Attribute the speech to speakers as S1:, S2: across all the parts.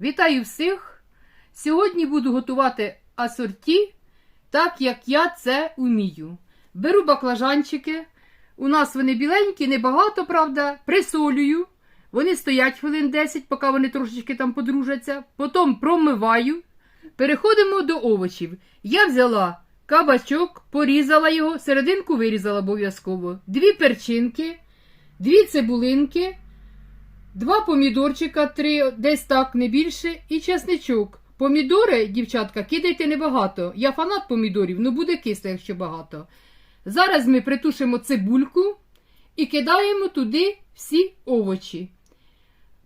S1: Вітаю всіх! Сьогодні буду готувати асорті, так як я це вмію. Беру баклажанчики. У нас вони біленькі, небагато, правда, присолюю. Вони стоять хвилин 10, поки вони трошечки там подружаться. Потім промиваю. Переходимо до овочів. Я взяла кабачок, порізала його, серединку вирізала обов'язково. Дві перчинки, дві цибулинки. Два помідорчика, три, десь так, не більше, і чесничок. Помідори, дівчатка, кидайте небагато. Я фанат помідорів, ну буде кисло, якщо багато. Зараз ми притушимо цибульку і кидаємо туди всі овочі.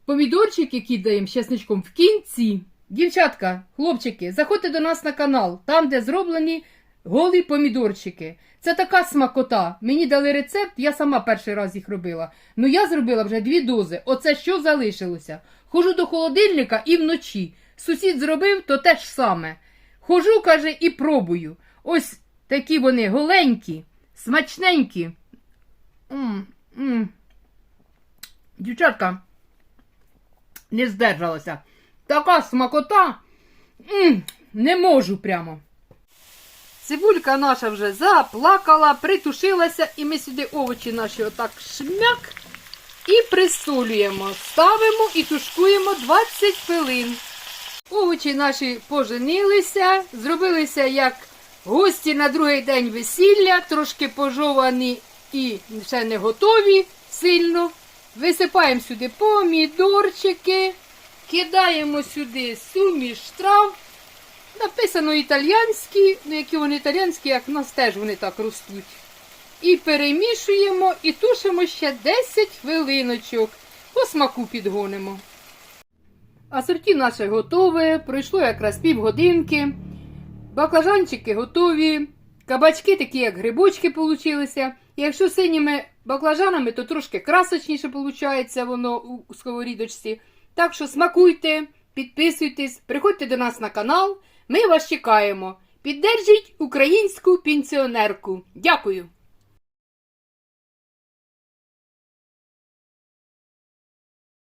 S1: Помідорчики кидаємо з чесничком в кінці. Дівчатка, хлопчики, заходьте до нас на канал, там, де зроблені голі помідорчики. Це така смакота. Мені дали рецепт, я сама перший раз їх робила. Ну я зробила вже дві дози. Оце що залишилося. Хожу до холодильника і вночі. Сусід зробив то те ж саме. Хожу, каже, і пробую. Ось такі вони голенькі, смачненькі. м м Дівчатка, не здержалася. Така смакота. м не можу прямо. Цибулька наша вже заплакала, притушилася, і ми сюди овочі наші отак шмяк і присолюємо. Ставимо і тушкуємо 20 хвилин. Овочі наші поженилися, зробилися як гості на другий день весілля, трошки пожовані і ще не готові сильно. Висипаємо сюди помідорчики, кидаємо сюди суміш трав. Написано італіянські, ну які вони італіянські, як в нас теж вони так ростуть. І перемішуємо і тушимо ще 10 хвилиночок. По смаку підгонимо. Асорті наше готове. Пройшло якраз півгодинки. Баклажанчики готові. Кабачки такі, як грибочки получилися. Якщо синіми баклажанами, то трошки красочніше виходить воно у сковорідочці. Так що смакуйте, підписуйтесь, приходьте до нас на канал. Ми вас чекаємо. Піддержіть українську пенсіонерку. Дякую!